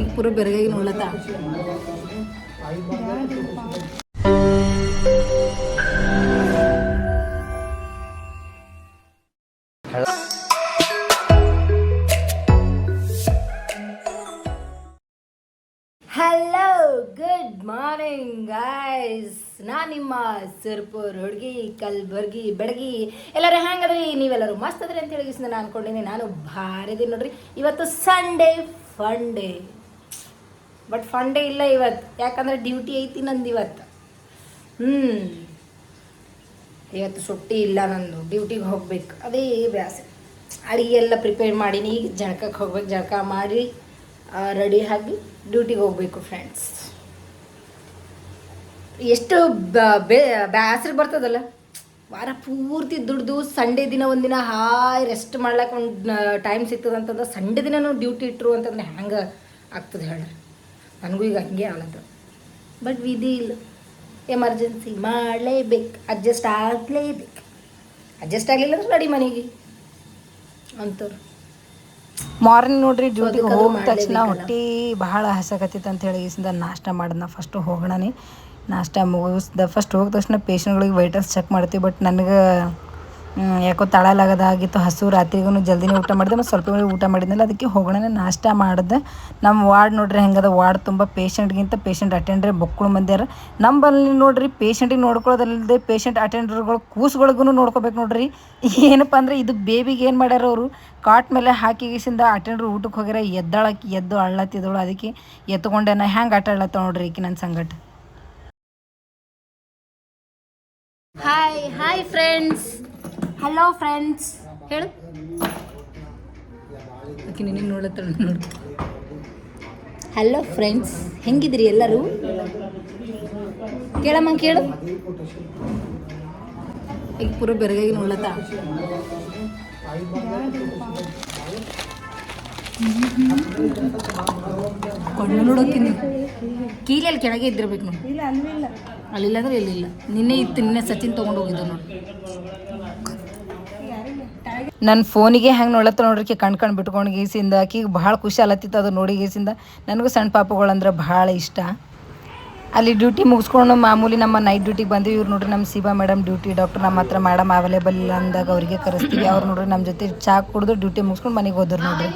ಈಗ ಪೂರ ಬೆರಗಾಗಿ ನೋಡ್ಲತ್ತ. ಹಲೋ ಗುಡ್ ಮಾರ್ನಿಂಗ್ ಗಾಯ್ಸ್ ನಾ ನಿಮ್ಮ ಸಿರ್ಪುರ್ ಹುಡುಗಿ, ಕಲ್ಬುರ್ಗಿ ಬೆಳಗಿ ಎಲ್ಲರೂ ಹೆಂಗದ್ರಿ? ನೀವೆಲ್ಲರೂ ಮಸ್ತ್ ಅದ್ರಿ ಅಂತ ಹೇಳಿ ನಾನು ಅನ್ಕೊಂಡಿನಿ. ನಾನು ಭಾರಿ ಇದೀನಿ ನೋಡ್ರಿ. ಇವತ್ತು Sunday fun day but funday ಇಲ್ಲ ಇವತ್ತು. ಯಾಕಂದ್ರೆ ಡ್ಯೂಟಿ ಐತಿ ನಂದು ಇವತ್ತು. ಹ್ಞೂ ಇವತ್ತು ಸುಟ್ಟಿ ಇಲ್ಲ ನಂದು. ಡ್ಯೂಟಿಗೆ ಹೋಗ್ಬೇಕು. ಅದೇ ಬ್ಯಾಸೆ. ಅಡುಗೆ ಎಲ್ಲ ಪ್ರಿಪೇರ್ ಮಾಡೀನಿ. ಈಗ ಜಳಕಕ್ಕೆ ಹೋಗ್ಬೇಕು. ಜಳಕ ಮಾಡಿ ರೆಡಿ ಆಗಿ ಡ್ಯೂಟಿಗೆ ಹೋಗಬೇಕು ಫ್ರೆಂಡ್ಸ್ ಎಷ್ಟು ಬ- ಬರ್ತದಲ್ಲ. ವಾರ ಪೂರ್ತಿ ದುಡ್ದು ಸಂಡೇ ದಿನ ಒಂದಿನ ಹಾಯ್ ರೆಸ್ಟ್ ಮಾಡ್ಲಿಕ್ಕೆ ಒಂದು ಟೈಮ್ ಸಿಗ್ತದಂತಂದ್ರೆ ಸಂಡೇ ದಿನ ಡ್ಯೂಟಿ ಇಟ್ಟರು ಅಂತಂದ್ರೆ ಹೆಂಗೆ ಆಗ್ತದೆ ಹೇಳಿ ನನಗೂ ಈಗ ಹಂಗೆ ಆಗತ್ತ. ಬಟ್ ವಿಧಿ ಇಲ್ಲ ಎಮರ್ಜೆನ್ಸಿ ಮಾಡಲೇಬೇಕು ಅಡ್ಜಸ್ಟ್ ಆಗಲೇಬೇಕು. ಅಡ್ಜಸ್ಟ್ ಆಗಲಿಲ್ಲ ಅಂದ್ರೆ ನಡಿ ಮನೆಗೆ. ಅಂತವ್ರು ಮಾರ್ನಿಂಗ್ ನೋಡ್ರಿ ಡ್ಯೂಟಿಗೆ ಹೋಗಿದ ತಕ್ಷಣ. ಹೊಟ್ಟಿ ಭಾಳ ಹಸಕತ್ತಿತ್ತು ಅಂತ ಹೇಳಿ ಈಸಿಂದ ನಾಷ್ಟ ಮಾಡಿದ್ನ. ಫಸ್ಟ್ ಹೋಗೋಣ ನಾಷ್ಟ ಮುಗಿಸ್ದ ಫಸ್ಟ್ ಹೋಗಿದ ತಕ್ಷಣ ಪೇಷಂಟ್ಗಳಿಗೆ ವೈಟಲ್ಸ್ ಚೆಕ್ ಮಾಡ್ತೀವಿ ಬಟ್ ನನಗೆ ಯಾಕೋ ತಳಲಾಗದಾಗಿತ್ತು ಹಸು ರಾತ್ರಿಗೂ ಜಲ್ದಿನೇ ಊಟ ಮಾಡಿದೆ. ಮತ್ತು ಸ್ವಲ್ಪ ಊಟ ಮಾಡಿದ್ಮೇಲೆ ಅದಕ್ಕೆ ಹೋಗೋಣ ನಾಷ್ಟ ಮಾಡಿದೆ. ನಮ್ಮ ವಾರ್ಡ್ ನೋಡ್ರಿ, ಹೆಂಗದ ವಾರ್ಡ್ ತುಂಬ ಪೇಷಂಟ್ಗಿಂತ ಪೇಷಂಟ್ ಅಟೆಂಡ್ರೆ ಬೊಕ್ಕಳು ಮಂದ್ಯಾರ. ನಂಬಲ್ಲಿ ನೋಡ್ರಿ ಪೇಷಂಟಿಗೆ ನೋಡ್ಕೊಳ್ಳೋದಲ್ಲದೆ ಪೇಷಂಟ್ ಅಟೆಂಡರ್ಗಳು ಕೂಸುಗಳಿಗೂ ನೋಡ್ಕೋಬೇಕು ನೋಡ್ರಿ. ಏನಪ್ಪ ಅಂದರೆ, ಇದು ಬೇಬಿಗೆ ಏನು ಮಾಡ್ಯಾರ ಅವರು? ಕಾಟ್ ಮೇಲೆ ಹಾಕಿಗಿಸಿಂದ ಅಟೆಂಡ್ರ್ ಊಟಕ್ಕೆ ಹೋಗ್ಯಾರ. ಎದ್ದಾಳಕ್ಕೆ, ಎದ್ದು ಅಳ್ಳತ್ತಿದ್ದಳು. ಅದಕ್ಕೆ ಎತ್ಕೊಂಡೆ ನಾ ಹ್ಯಾಂಗೆ ಆಟ ಆಡ್ಲತ್ತ ನೋಡ್ರಿ ಈಕೆ ನನ್ನ ಸಂಗಟ hi hi friends hello friends ಹೇಳು. ಅದಕ್ಕೆ ನಿನಗೆ ನೋಡತ್ತ ನೋಡು. ಹಲೋ ಫ್ರೆಂಡ್ಸ್ ಹೆಂಗಿದ್ರಿ ಎಲ್ಲರೂ? ಕೇಳಮ್ಮ ಕೇಳು. ಈಗ ಪೂರ ಬೆರಗಾಗಿ ನೋಡ್ಲತ್ತ ಕಣ್ಣು ಕೀಲಲ್ಲಿ ಕೆಳಗೆ ಇದ್ದಿರ್ಬೇಕು ನೋಡಿ. ಅಲ್ಲಿಲ್ಲ ಅಂದ್ರೆ ಇಲ್ಲಿಲ್ಲ ನಿನ್ನೆ ಇತ್ತು ನಿನ್ನೆ ಸಚಿನ್ ತೊಗೊಂಡು ಹೋಗಿದ್ದು ನೋಡಿ. ನನ್ನ ಫೋನಿಗೆ ಹೆಂಗೆ ನೋಡತ್ತ ನೋಡ್ರಿ ಆಕಿ ಕಣ್ ಕಣ್ ಬಿಟ್ಕೊಂಡು ಗೀಸಿಂದ. ಆಕಿಗೆ ಭಾಳ ಖುಷಿ ಅಲತ್ತಿತ್ತು ಅದು ನೋಡಿ ಗೀಸಿಂದ. ನನಗೂ ಸಣ್ಣ ಪಾಪಗಳಂದ್ರೆ ಭಾಳ ಇಷ್ಟ. ಅಲ್ಲಿ ಡ್ಯೂಟಿ ಮುಗಿಸ್ಕೊಂಡು ಮಾಮೂಲಿ ನಮ್ಮ ನೈಟ್ ಡ್ಯೂಟಿಗೆ ಬಂದ್ವಿ. ಇವ್ರು ನೋಡ್ರಿ ನಮ್ಮ ಸಿಬಾ ಮೇಡಮ್ ಡ್ಯೂಟಿ ಡಾಕ್ಟರ್ ನಮ್ಮ ಹತ್ರ ಮೇಡಮ್ ಅವೈಲೇಬಲ್ ಇಲ್ಲ ಅಂದಾಗ ಅವರಿಗೆ ಕರೆಸ್ತೀವಿ. ಅವ್ರು ನೋಡ್ರಿ ನಮ್ಮ ಜೊತೆ ಚಾಕ್ ಕುಡಿದು ಡ್ಯೂಟಿ ಮುಗಿಸ್ಕೊಂಡು ಮನೆಗೆ ಹೋದ್ರು ನೋಡ್ರಿ.